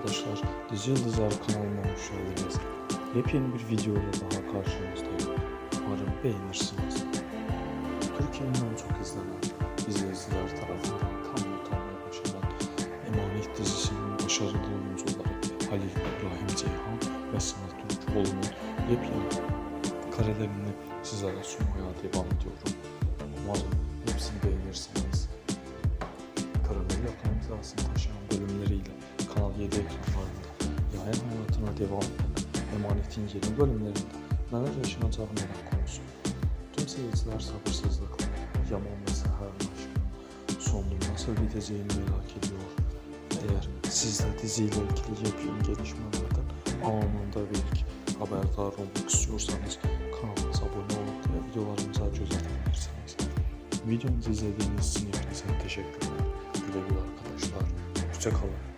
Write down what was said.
arkadaşlar, Dizi Yıldızlar kanalıma hoş geldiniz. Yepyeni bir video ile daha karşınızdayım. Umarım beğenirsiniz. Türkiye'nin en çok izlenen izleyiciler tarafından tam tanınmaya başlanan Emanet dizisinin başarılı oyuncuları Halil İbrahim Ceyhan ve Sıla Türkoğlu'nun yepyeni karelerini sizlere sunmaya devam ediyorum. Umarım hepsini beğenirsiniz. Karamel akımizasını taşıyan bölümleriyle Kanal 7 ekranlarında yayın hayatına devam eden Emanet'in yeni bölümlerinde neler yaşanacağı merak konusu. Tüm seyirciler sabırsızlıkla Yaman ve Seher'in aşkının sonunun nasıl biteceğini merak ediyor. Eğer siz de diziyle ilgili yepyeni gelişmelerden anında ve ilk haberdar olmak istiyorsanız kanalımıza abone olup diğer videolarımıza göz atabilirsiniz. Videomuzu izlediğiniz için hepinize teşekkürler. Güle güle arkadaşlar. Hoşçakalın.